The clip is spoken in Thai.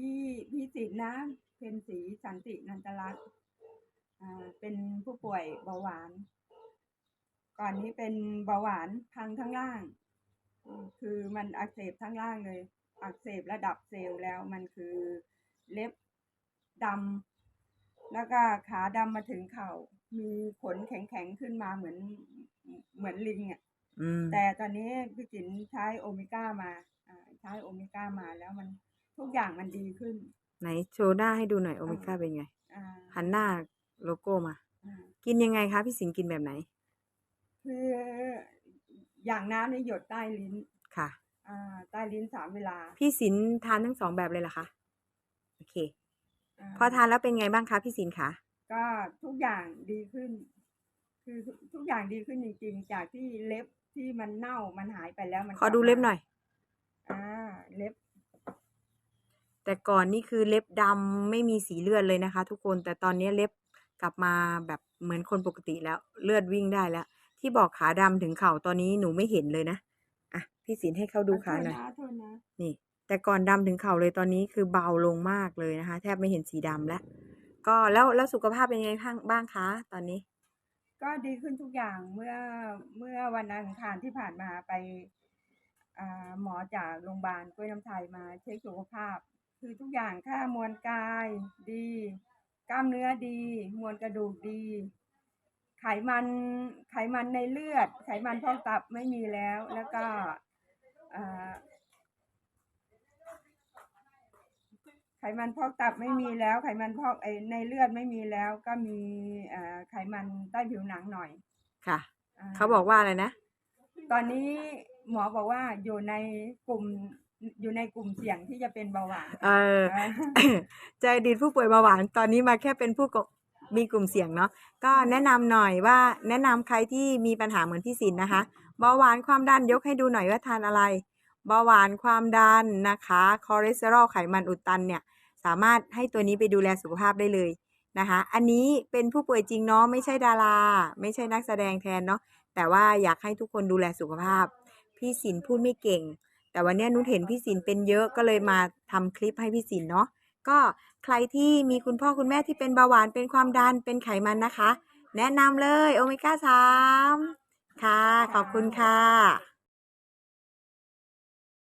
พี่พี่สิทธินะเพ็ญศรีสันตินันตรัตน์อ่าเป็นผู้ป่วยเบาหวาน ก่อนนี้เป็นเบาหวานทางทั้งล่างอืมคือมันอักเสบทั้งล่างเลย อักเสบระดับเซลล์แล้วมันคือเล็บดำแล้วก็ขาดำมาถึงเข่า มีขนแข็งๆขึ้นมาเหมือนเหมือนลิงอะอืมแต่ตอนนี้พี่จินใช้โอเมก้ามาอ่าใช้โอเมก้ามาแล้วมัน ทุกอย่างมันดีขึ้น ไหนโชว์หน้าให้ดูหน่อยโอเมก้าเป็นไง อ่าหันหน้าโลโก้มา อ่ากินยังไงคะ พี่สิงห์กินแบบไหนคืออย่างน้ำนี่หยดใต้ลิ้น ค่ะ อ่า ใต้ลิ้นสามเวลาพี่สินทานทั้งสองแบบเลยเหรอคะโอเคาพอทานแล้วเป็นไงบ้างคะพี่สินคะก็ทุกอย่างดีขึ้น คือทุกทุกอย่างดีขึ้นจริงๆ จากที่เล็บที่มันเน่ามันหายไปแล้วมันขอดูเล็บหน่อย อ่าเล็บ แต่ก่อนนี่คือเล็บดำไม่มีสีเลือดเลยนะคะ ทุกคนแต่ตอนนี้เล็บกลับมาแบบเหมือนคนปกติแล้วเลือดวิ่งได้แล้ว ที่บอกขาดำถึงเข่าตอนนี้หนูไม่เห็นเลยนะอะพี่สินให้เขาดูขาหน่อยโทษนะโทษนะนี่ แต่ก่อนดำถึงเข่าเลยตอนนี้คือเบาลงมากเลยนะคะ แทบไม่เห็นสีดำแล้วก็แล้วแล้วสุขภาพเป็นไงบ้างบ้างคะตอนนี้ ก็ดีขึ้นทุกอย่างเมื่อเมื่อวันอังคารที่ผ่านมาไปอ่าหมอจากโรงพยาบาลกล้วยน้ำไทยมาเช็คสุขภาพ คือทุกอย่างค่ามวลกายดี กล้ามเนื้อดี มวลกระดูกดี ไขมันไขมันในเลือด ไขมันพอกตับไม่มีแล้ว แล้วก็อ่าไขมันพอกตับไม่มีแล้ว ไขมันพอกไอในเลือดไม่มีแล้ว ก็มีอ่าไขมันใต้ผิวหนังหน่อย ค่ะอ่เขาบอกว่าอะไรนะ ตอนนี้หมอบอกว่าอยู่ในกลุ่ม อยู่ในกลุ่มเสี่ยงที่จะเป็นเบาหวานเอออ่าใจดีดผู้ป่วยเบาหวาน ตอนนี้มาแค่เป็นผู้กมีกลุ่มเสี่ยงเนาะก็แนะนำหน่อยว่า แนะนำใครที่มีปัญหาเหมือนพี่สินนะคะเบาหวานความดันยกให้ดูหน่อยว่าทานอะไรเบาหวานความดันนะคะคอเลสเตอรอลไขมันอุดตันเนี่ย สามารถให้ตัวนี้ไปดูแลสุขภาพได้เลยนะคะ อันนี้เป็นผู้ป่วยจริงเนาะไม่ใช่ดารา ไม่ใช่นักแสดงแทนเนาะแต่ว่าอยากให้ทุกคนดูแลสุขภาพ พี่สินพูดไม่เก่ง แต่วันนี้นุชเห็นพี่สินเป็นเยอะก็เลยมาทำคลิปให้พี่สินเนาะก็ใครที่มีคุณพ่อคุณแม่ที่เป็นเบาหวานเป็นความดันเป็นไขมันนะคะ แนะนำเลยโอเมก้าสามค่ะ ขอบคุณค่ะ